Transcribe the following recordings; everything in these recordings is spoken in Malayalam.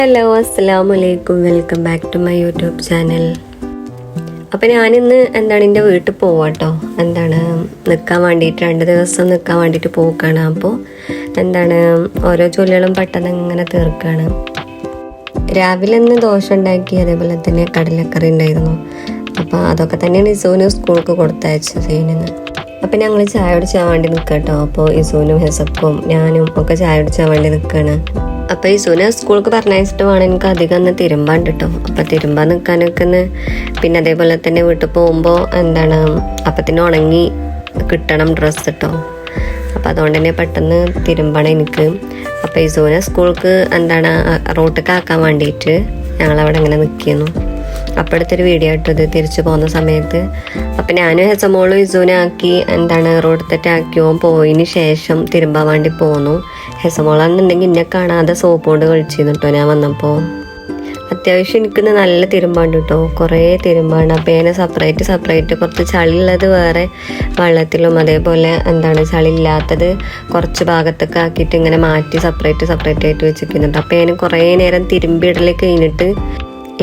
ഹലോ അസ്സാം വലൈക്കും welcome back to my YouTube channel അപ്പം ഞാനിന്ന് എന്താണ് എന്റെ വീട്ടിൽ പോവാട്ടോ. എന്താണ് നിൽക്കാൻ വേണ്ടിയിട്ട് രണ്ട് ദിവസം നിൽക്കാൻ വേണ്ടിയിട്ട് പോക്കാണ് അപ്പോൾ എന്താണ് ഓരോ ജോലികളും പെട്ടെന്ന് ഇങ്ങനെ തീർക്കാണ് രാവിലെ ഇന്ന് ദോശ ഉണ്ടാക്കി അതേപോലെ തന്നെ കടലക്കറി ഉണ്ടായിരുന്നു. അപ്പോൾ അതൊക്കെ തന്നെയാണ് ഇസോന് സ്കൂൾക്ക് കൊടുത്തയച്ചത് ചെയ്യുന്നത് അപ്പം ഞങ്ങൾ ചായ കുടിച്ചാൻ വേണ്ടി നിൽക്കാം കേട്ടോ അപ്പോൾ ഇസോനും ഹെസക്കും ഞാനും ഒക്കെ ചായ കുടിച്ചാൻ വേണ്ടി നിൽക്കുകയാണ് അപ്പോൾ സുന സ്കൂൾക്ക് പറഞ്ഞയച്ചിട്ട് വേണം എനിക്ക് അധികം ഒന്ന് തിരുമ്പാൻ കിട്ടും അപ്പോൾ തിരുമ്പാൻ നിൽക്കാനൊക്കെ ഒന്ന് പിന്നെ അതേപോലെ തന്നെ വീട്ടിൽ പോകുമ്പോൾ എന്താണ് അപ്പത്തിന് ഉണങ്ങി കിട്ടണം ഡ്രസ്സ് കേട്ടോ അപ്പോൾ അതുകൊണ്ട് തന്നെ പെട്ടെന്ന് തിരുമ്പണം എനിക്ക്. അപ്പോൾ ഇസൂനെ സ്കൂൾക്ക് എന്താണ് റോട്ടിലേക്ക് ആക്കാൻ വേണ്ടിയിട്ട് ഞങ്ങളവിടെ ഇങ്ങനെ നിൽക്കുന്നു അപ്പോഴത്തൊരു വീഡിയോ ഇട്ടത് തിരിച്ചു പോകുന്ന സമയത്ത്. അപ്പം ഞാനും ഹെസമോളും ഇസൂനെ ആക്കി എന്താണ് റോഡ് തെറ്റാക്കിയോ പോയതിന് ശേഷം തിരുമ്പാൻ വേണ്ടി പോന്നു. ഹെസമോളാണെന്നുണ്ടെങ്കിൽ എന്നെ കാണാതെ സോപ്പ് കൊണ്ട് കഴിച്ചിരുന്നു കേട്ടോ ഞാൻ വന്നപ്പോൾ അത്യാവശ്യം എനിക്കിന്ന് നല്ല തിരുമ്പാണ്ട് കേട്ടോ. കുറേ തിരുമ്പാണ് അപ്പം പേന സെപ്പറേറ്റ് സെപ്പറേറ്റ് കുറച്ച് ചളിയുള്ളത് വേറെ വെള്ളത്തിലും അതേപോലെ എന്താണ് ചളി ഇല്ലാത്തത് കുറച്ച് ഭാഗത്തൊക്കെ ആക്കിയിട്ട് ഇങ്ങനെ മാറ്റി സെപ്പറേറ്റ് സെപ്പറേറ്റ് ആയിട്ട് വെച്ചിരിക്കുന്നുണ്ട്. അപ്പം പേന കുറേ നേരം തിരുമ്പിയിടൽ കഴിഞ്ഞിട്ട്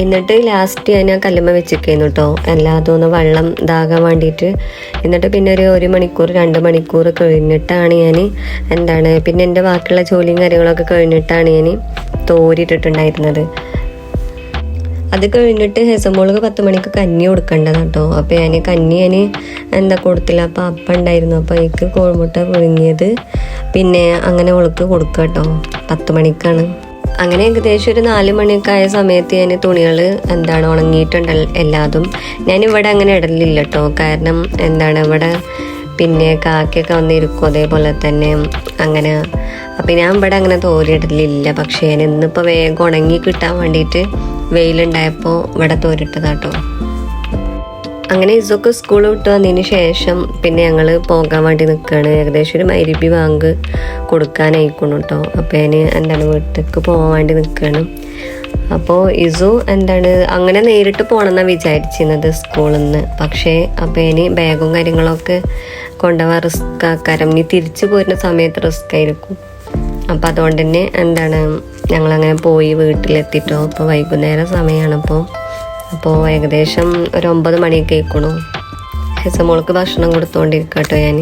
എന്നിട്ട് ലാസ്റ്റ് ഞാൻ കല്ലുമ്മ വെച്ചിരിക്കുന്നു കേട്ടോ എല്ലാതും ഒന്ന് വെള്ളം ഇതാകാൻ വേണ്ടിയിട്ട് എന്നിട്ട് പിന്നെ ഒരു ഒരു മണിക്കൂർ രണ്ട് മണിക്കൂർ കഴിഞ്ഞിട്ടാണ് ഞാൻ എന്താണ് പിന്നെ എന്റെ ബാക്കിയുള്ള ജോലിയും കാര്യങ്ങളൊക്കെ കഴിഞ്ഞിട്ടാണ് ഞാൻ തോരിട്ടിട്ടുണ്ടായിരുന്നത്. അത് കഴിഞ്ഞിട്ട് ഹെസമോൾക്ക് പത്ത് മണിക്ക് കഞ്ഞി കൊടുക്കേണ്ടത് കേട്ടോ അപ്പോൾ ഞാൻ കഞ്ഞി ഞാൻ എന്താ കൊടുത്തില്ല. അപ്പോൾ അപ്പം ഉണ്ടായിരുന്നു. അപ്പോൾ എനിക്ക് കോഴിമുട്ട പുഴുങ്ങിയത് പിന്നെ അങ്ങനെ ഒളുക്ക് കൊടുക്കുക കേട്ടോ പത്ത് മണിക്കാണ്. അങ്ങനെ ഏകദേശം ഒരു നാല് മണിയൊക്കെ ആയ സമയത്ത് ഞാൻ തുണികൾ എന്താണ് ഉണങ്ങിയിട്ടുണ്ട് എല്ലാതും. ഞാൻ ഇവിടെ അങ്ങനെ ഇടലില്ല കേട്ടോ കാരണം എന്താണ് ഇവിടെ പിന്നെ കാക്കയൊക്കെ വന്നിരിക്കും അതേപോലെ തന്നെ. അങ്ങനെ. അപ്പം ഞാൻ ഇവിടെ അങ്ങനെ തോരിയിടലില്ല പക്ഷേ ഞാൻ ഇന്നിപ്പോൾ വേഗം ഉണങ്ങി കിട്ടാൻ വേണ്ടിയിട്ട് വെയിലുണ്ടായപ്പോൾ ഇവിടെ തോരിട്ടതാട്ടോ. അങ്ങനെ ഇസൊക്കെ സ്കൂൾ വിട്ട് വന്നതിന് ശേഷം പിന്നെ ഞങ്ങൾ പോകാൻ വേണ്ടി നിൽക്കുകയാണ് ഏകദേശം ഒരു മൈരിബി വാങ്ക് കൊടുക്കാനായിക്കണം കേട്ടോ അപ്പം ഞാൻ എന്താണ് വീട്ടിലേക്ക് പോകാൻ വേണ്ടി നിൽക്കുകയാണ് അപ്പോൾ ഇസു എന്താണ് അങ്ങനെ നേരിട്ട് പോകണമെന്നാണ് വിചാരിച്ചിരുന്നത് സ്കൂളിൽ നിന്ന് പക്ഷേ അപ്പോൾ ഇനി ബാഗും കാര്യങ്ങളൊക്കെ കൊണ്ടുപോകാൻ റിസ്ക് ആക്കാരം. ഇനി തിരിച്ചു പോരുന്ന സമയത്ത് റിസ്ക് ആയിരിക്കും. അപ്പോൾ അതുകൊണ്ട് തന്നെ എന്താണ് ഞങ്ങളങ്ങനെ പോയി വീട്ടിലെത്തിയിട്ടോ അപ്പോൾ വൈകുന്നേരം സമയമാണ് അപ്പോൾ അപ്പോൾ ഏകദേശം ഒരു ഒമ്പത് മണിയൊക്കെ ആയിക്കണു. ഹെസമോൾക്ക് ഭക്ഷണം കൊടുത്തുകൊണ്ടിരിക്കട്ടോ ഞാൻ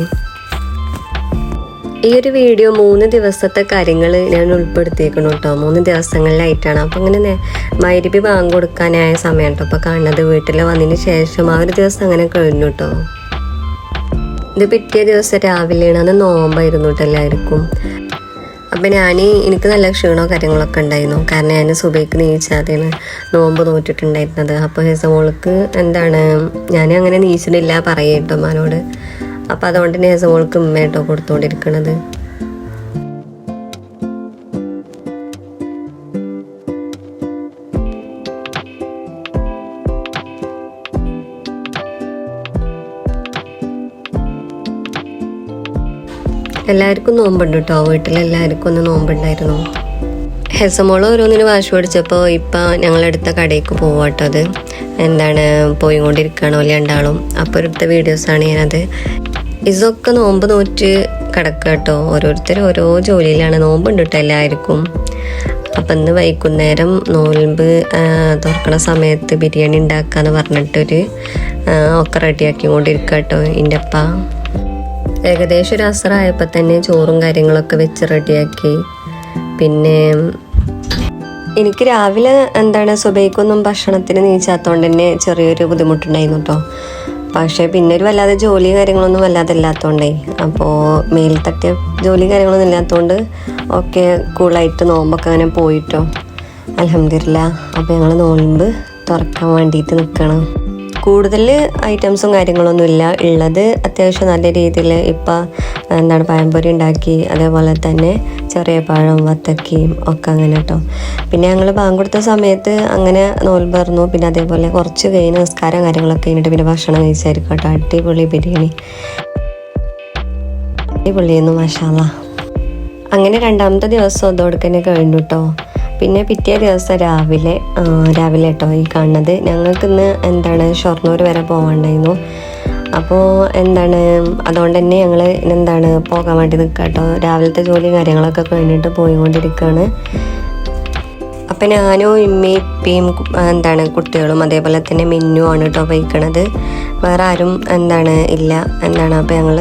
ഈ ഒരു വീഡിയോ മൂന്ന് ദിവസത്തെ കാര്യങ്ങൾ ഞാൻ ഉൾപ്പെടുത്തിയേക്കണം കേട്ടോ മൂന്ന് ദിവസങ്ങളിലായിട്ടാണ്. അപ്പം ഇങ്ങനെ മൈരിപ്പി വാങ്ങി കൊടുക്കാനായ സമയം കേട്ടോ അപ്പോൾ കാണുന്നത് വീട്ടിൽ വന്നതിന് ശേഷം ആ ഒരു ദിവസം അങ്ങനെ കഴിഞ്ഞു കേട്ടോ ഇത് പിറ്റേ ദിവസം രാവിലെയാണ്. അന്ന് നോമ്പായിരുന്നു കേട്ടോ എല്ലാവർക്കും. അപ്പം ഞാൻ എനിക്ക് നല്ല ക്ഷീണവും കാര്യങ്ങളൊക്കെ ഉണ്ടായിരുന്നു. കാരണം ഞാൻ സുബൈക്ക് നീച്ചാതെയാണ് നോമ്പ് നോറ്റിട്ടുണ്ടായിരുന്നത്. അപ്പോൾ ഹെസമോൾക്ക് എന്താണ് ഞാൻ അങ്ങനെ നീച്ചിട്ടില്ല പറയേട്ടോ മാനോട് അപ്പോൾ അതുകൊണ്ട് തന്നെ ഹെസമോൾക്ക് ഉമ്മേട്ടോ കൊടുത്തുകൊണ്ടിരിക്കണത് എല്ലാവർക്കും നോമ്പുണ്ട് കേട്ടോ വീട്ടിലെല്ലാവർക്കും ഒന്ന് നോമ്പുണ്ടായിരുന്നു. ഹെസമോൾ ഓരോന്നിന് വാശി പിടിച്ചപ്പോൾ ഇപ്പം ഞങ്ങളെടുത്ത കടയ്ക്ക് അത്. എന്താണ് പോയിക്കൊണ്ടിരിക്കുകയാണ് ഓല രണ്ടാളും. അപ്പോൾ എടുത്ത വീഡിയോസാണ് ഞാനത്. ഇതൊക്കെ നോമ്പ് നോറ്റ് കിടക്കുക കേട്ടോ ഓരോരുത്തർ ഓരോ ജോലിയിലാണ്. നോമ്പുണ്ട് കേട്ടോ എല്ലാവർക്കും. അപ്പം ഇന്ന് വൈകുന്നേരം നോമ്പ് തുറക്കണ സമയത്ത് ബിരിയാണി ഉണ്ടാക്കാന്ന് പറഞ്ഞിട്ടൊരു ഒക്കെ റെഡിയാക്കി കൊണ്ടിരിക്കുക കേട്ടോ എന്റെ അപ്പ ഏകദേശം ഒരു അസറായപ്പോൾ തന്നെ ചോറും കാര്യങ്ങളൊക്കെ വെച്ച് റെഡിയാക്കി. പിന്നെ എനിക്ക് രാവിലെ എന്താണ് സുബൈക്കൊന്നും ഭക്ഷണത്തിന് നീച്ചാത്തതുകൊണ്ട് തന്നെ ചെറിയൊരു ബുദ്ധിമുട്ടുണ്ടായിരുന്നു കേട്ടോ പക്ഷേ പിന്നെ ഒരു വല്ലാതെ ജോലി കാര്യങ്ങളൊന്നും വല്ലാതെ ഇല്ലാത്തതുകൊണ്ടേ അപ്പോൾ മേൽ തട്ടിയ ജോലി കാര്യങ്ങളൊന്നും ഇല്ലാത്തതുകൊണ്ട് ഒക്കെ കൂളായിട്ട് നോമ്പൊക്കെ അങ്ങനെ പോയിട്ടോ. അലഹമില്ല അപ്പോൾ ഞങ്ങൾ നോമ്പ് തുറക്കാൻ വേണ്ടിയിട്ട് നിൽക്കണം കൂടുതൽ ഐറ്റംസും കാര്യങ്ങളൊന്നും ഇല്ല. ഉള്ളത് അത്യാവശ്യം നല്ല രീതിയിൽ ഇപ്പം എന്താണ് പഴംപൊരി ഉണ്ടാക്കി അതേപോലെ തന്നെ ചെറിയ പഴം വത്തക്കയും ഒക്കെ അങ്ങനെ കേട്ടോ പിന്നെ ഞങ്ങൾ കൊടുത്ത സമയത്ത് അങ്ങനെ നോൽപ്പറന്നു പിന്നെ അതേപോലെ കുറച്ച് കഴിഞ്ഞ് നിസ്കാരം കാര്യങ്ങളൊക്കെ കഴിഞ്ഞിട്ട് പിന്നെ ഭക്ഷണം കഴിച്ചായിരിക്കും കേട്ടോ. അടിപൊളി ബിരിയാണി. അടിപൊളിയായിരുന്നു മഷാല അങ്ങനെ രണ്ടാമത്തെ ദിവസം അതോടെ തന്നെ കഴിഞ്ഞു കേട്ടോ പിന്നെ പിറ്റേ ദിവസം രാവിലെ രാവിലെ കേട്ടോ ഈ കാണുന്നത് ഞങ്ങൾക്ക് ഇന്ന് എന്താണ് ഷൊർണൂർ വരെ പോകാണ്ടായിരുന്നു അപ്പോൾ എന്താണ് അതുകൊണ്ട് തന്നെ ഞങ്ങൾ എന്താണ് പോകാൻ വേണ്ടി നിൽക്കുക കേട്ടോ രാവിലത്തെ ജോലി കാര്യങ്ങളൊക്കെ കഴിഞ്ഞിട്ട് പോയിക്കൊണ്ടിരിക്കുകയാണ് അപ്പം ഞാനും ഇമ്മയും ഇപ്പയും എന്താണ് കുട്ടികളും അതേപോലെ തന്നെ മിന്നു ആണ് കേട്ടോ പോയിക്കണത്. വേറെ ആരും എന്താണ് ഇല്ല. എന്താണ് അപ്പോൾ ഞങ്ങൾ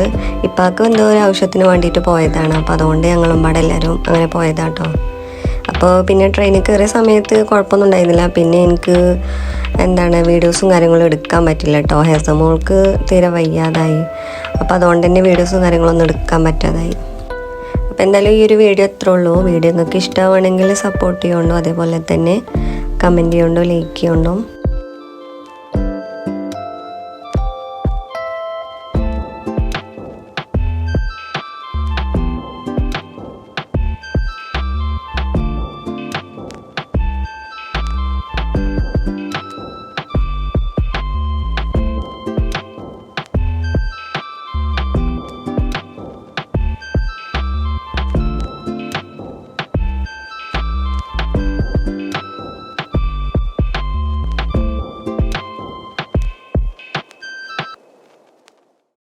ഇപ്പാക്കും എന്തോ ഒരു ആവശ്യത്തിന് വേണ്ടിയിട്ട് പോയതാണ്. അപ്പോൾ അതുകൊണ്ട് ഞങ്ങളും പാടെ എല്ലാവരും അങ്ങനെ പോയതാട്ടോ അപ്പോൾ പിന്നെ ട്രെയിനിൽ കയറിയ സമയത്ത് കുഴപ്പമൊന്നും ഉണ്ടായിരുന്നില്ല. പിന്നെ എനിക്ക് എന്താണ് വീഡിയോസും കാര്യങ്ങളും എടുക്കാൻ പറ്റില്ല കേട്ടോ ഹെസമോൾക്ക് തീരെ വയ്യാതായി. അപ്പോൾ അതുകൊണ്ട് തന്നെ വീഡിയോസും കാര്യങ്ങളൊന്നും എടുക്കാൻ പറ്റാതായി. അപ്പോൾ എന്തായാലും ഈ ഒരു വീഡിയോ എത്ര ഉള്ളൂ. വീഡിയോ നിങ്ങൾക്ക് ഇഷ്ടമാണെങ്കിൽ സപ്പോർട്ട് ചെയ്യണ്ടോ അതേപോലെ തന്നെ കമന്റ് ചെയ്യണ്ടോ ലൈക്ക് ചെയ്യണ്ടോ